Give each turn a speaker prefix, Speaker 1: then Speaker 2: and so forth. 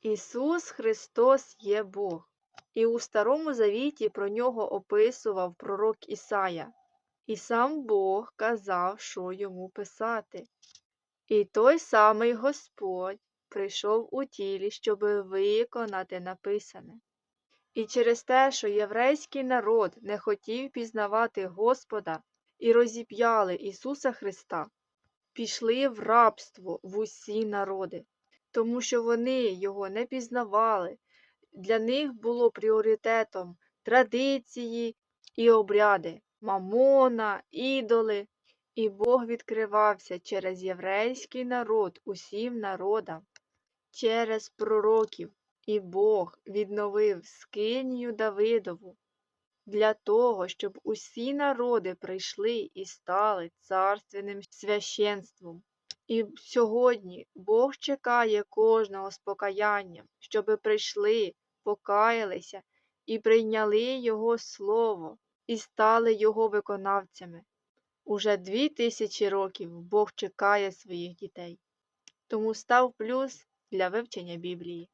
Speaker 1: Ісус Христос є Бог. І у Старому Завіті про нього описував пророк Ісая. І сам Бог казав, що йому писати. І той самий Господь прийшов у тілі, щоб виконати написане. І через те, що єврейський народ не хотів пізнавати Господа і розіп'яли Ісуса Христа, пішли в рабство в усі народи, тому що вони його не пізнавали. Для них було пріоритетом традиції і обряди, мамона, ідоли. І Бог відкривався через єврейський народ усім народам, через пророків, і Бог відновив скинію Давидову для того, щоб усі народи прийшли і стали царственним священством. І сьогодні Бог чекає кожного з покаянням, щоби прийшли, покаялися і прийняли Його Слово і стали Його виконавцями. Уже дві тисячі років Бог чекає своїх дітей. Тому став плюс для вивчення Біблії.